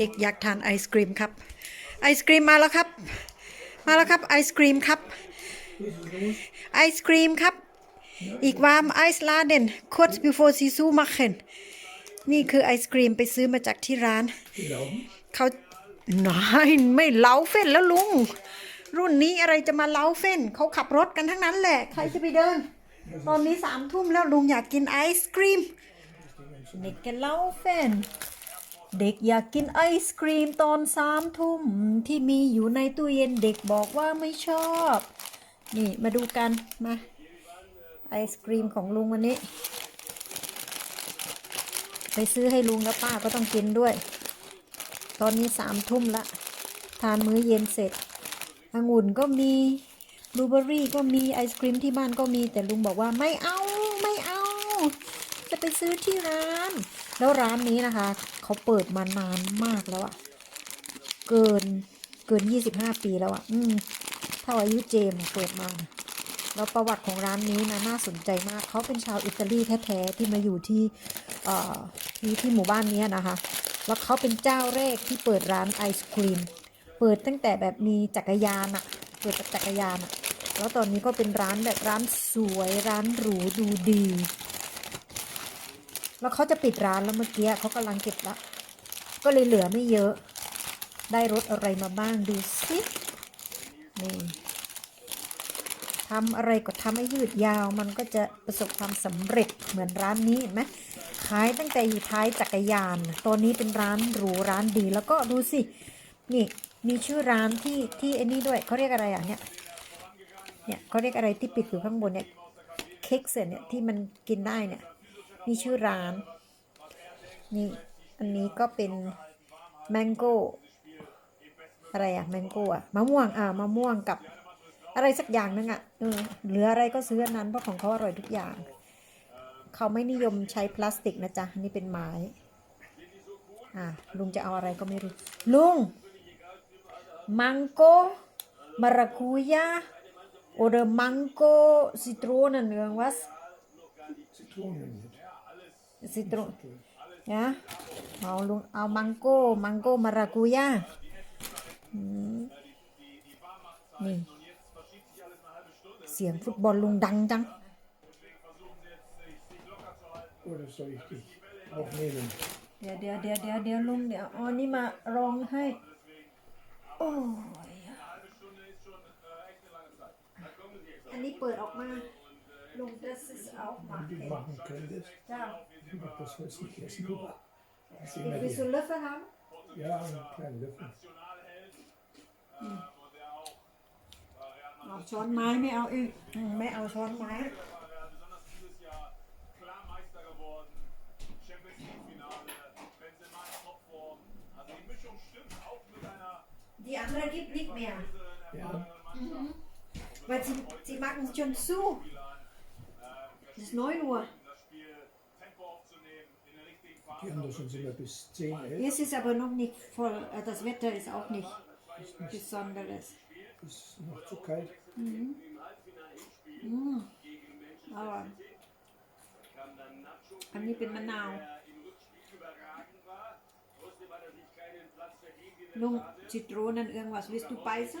เด็กอยากทานไอศครีมครับ ไอศครีมมาแล้วครับ มาแล้วครับไอศครีมครับ ไอศครีมครับ อีกวามไอซ์ลาเดน kurz bevor sie zu machen นี่คือไอศครีมไปซื้อมาจากที่ร้าน เขานายไม่เล้าเฟ้นแล้วลุง รุ่นนี้อะไรจะมาเล้าเฟ้นเขาขับรถกันทั้งนั้นแหละ ใครจะไปเดิน ตอนนี้สามทุ่มแล้วลุงอยากกินไอศครีมเด็กกันเล้าเฟ้น เด็กอยากกินไอศครีมตอนสามทุ่มที่มีอยู่ในตู้เย็นเด็กบอกว่าไม่ชอบ นี่มาดูกันมาไอศครีมของลุงวันนี้ ไปซื้อให้ลุงแล้วป้าก็ต้องกินด้วย ตอนนี้สามทุ่มละ ทานมื้อเย็นเสร็จองุ่นก็มีบลูเบอรี่ก็มีไอศครีมที่บ้านก็มีแต่ลุงบอกว่าไม่เอาไม่เอา ไปซื้อที่ร้าน แล้วร้านนี้นะคะ เขาเปิดมานานมากแล้วอะเกินเกิน25ปีแล้วอะอืมเท่าอายุเจมเปิดมาแล้วประวัติของร้านนี้นะน่าสนใจมาก เขาเป็นชาวอิตาลีแท้ๆที่มาอยู่ที่เอ่อที่ที่หมู่บ้านนี้นะคะ แล้วเขาเป็นเจ้าแรกที่เปิดร้านไอศครีม เปิดตั้งแต่แบบมีจักรยานอะเปิดจากจักรยานอะแล้วตอนนี้ก็เป็นร้านแบบร้านสวยร้านหรูดูดี แล้วเขาจะปิดร้านแล้วเมื่อกี้เขากำลังเก็บละก็เลยเหลือไม่เยอะ ได้รถอะไรมาบ้างดูสินี่ทำอะไรก็ทำให้ยืดยาวมันก็จะประสบความสำเร็จเหมือนร้านนี้เห็นไหมขายตั้งแต่อยู่ท้ายจักรยานตอนนี้เป็นร้านหรูร้านดีแล้วก็ดูสิ นี่มีชื่อร้านที่ที่ไอ้นี่ด้วยเขาเรียกอะไรอะเนี่ยเนี่ยเขาเรียกอะไรที่ปิดอยู่ข้างบนเนี่ยเค้กเสร็จเนี่ยที่มันกินได้เนี่ย นี่ชื่อร้าน นี่ อันนี้ก็เป็นแมงโก้อะไรอะแมงโก้อะมะม่วงอ่ามะม่วงกับอะไรสักอย่างนึงอะเออเหลืออะไรก็ซื้อนั้นเพราะของเขาอร่อยทุกอย่าง เขาไม่นิยมใช้พลาสติกนะจ๊ะนี่เป็นไม้อ่าลุงจะเอาอะไรก็ไม่รู้ลุงมังโกมาราคุยา oder Mango Zitronen irgendwas Zitronen mit. Zitron ja เอาลุงเอามังโก้มังโก้มารากุย่าอืมนี่เสียงฟุตบอลลุงดังจัง Oder soll ich dich aufnehmen? เดี๋ยวเดี๋ยวเดี๋ยวเดี๋ยวเดี๋ยวลุงเดี๋ยวเอาอันนี้มารองให้ โอ้ยอันนี้เปิดออกมาลุง das ist auch Wenn du machen könntest, จ้า ich mach das jetzt nicht essen. Das ist immer วิสุ die, ลเลฟ haben ja, einen kleinen Löffel. เอาช้อนไม้ไม่เอาอีกอืมไม่เอาช้อนไม้ dieses Jahr klar Meister geworden. Champions League Finale, Benzema in Topform. Also die Mischung stimmt auch mit einer Die andere gibt nicht mehr. Ja, Weil sie, sie machen schon zu. Es ist 9 Uhr. Die anderen sind wir bis 10, 11. Es ist aber noch nicht voll. Äh, das Wetter ist auch nicht, ist nicht besonderes. Ist noch zu kalt. Mhm. Mhm. Aber am lieben Manau. Nun, Zitronen, irgendwas. Willst du beißen?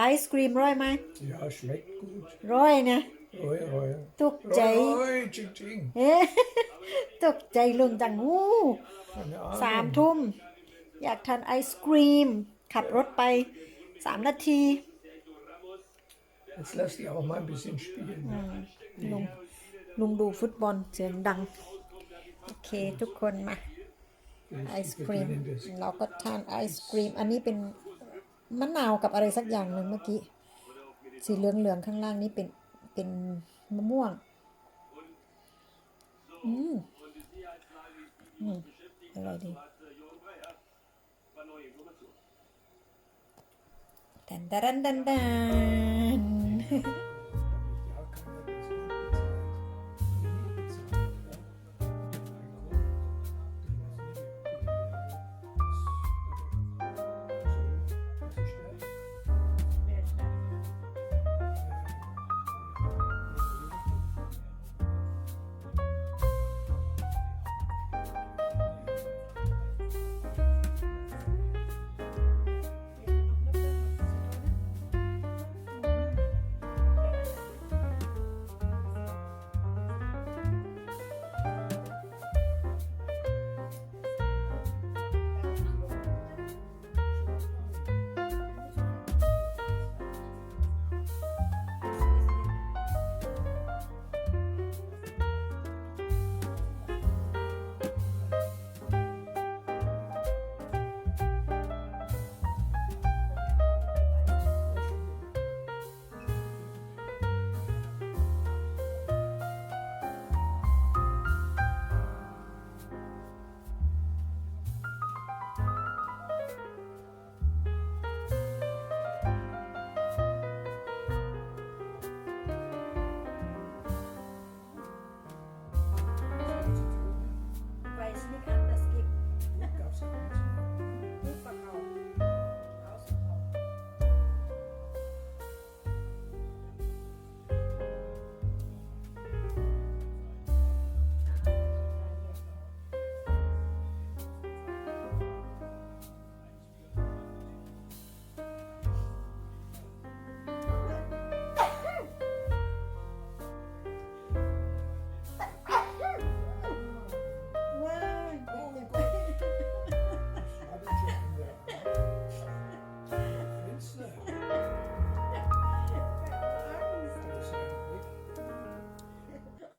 ไอศครีมร้อยไหม Ja, schmeckt gut. ร้อยนะ Roy, Roy. ตกใจ Roy, Roy, ching, ching. เอ๊ะตกใจลุงจังหู Keine สาม Ahnung. ทุ่ม อยากทานไอศครีม ขับรถไปสามนาที Jetzt lass die auch mal ein bisschen spielen. ลุงลุงดูฟุตบอลเสียงดัง โอเค ทุกคนมา ไอศครีม เราก็ทานไอศครีม อันนี้เป็น มะนาวกับอะไรสักอย่างหนึ่งเมื่อกี้ สีเหลืองเหลืองๆข้างล่างนี้เป็นเป็นมะม่วง อืมอืมอะไรดีดันดันดันดัน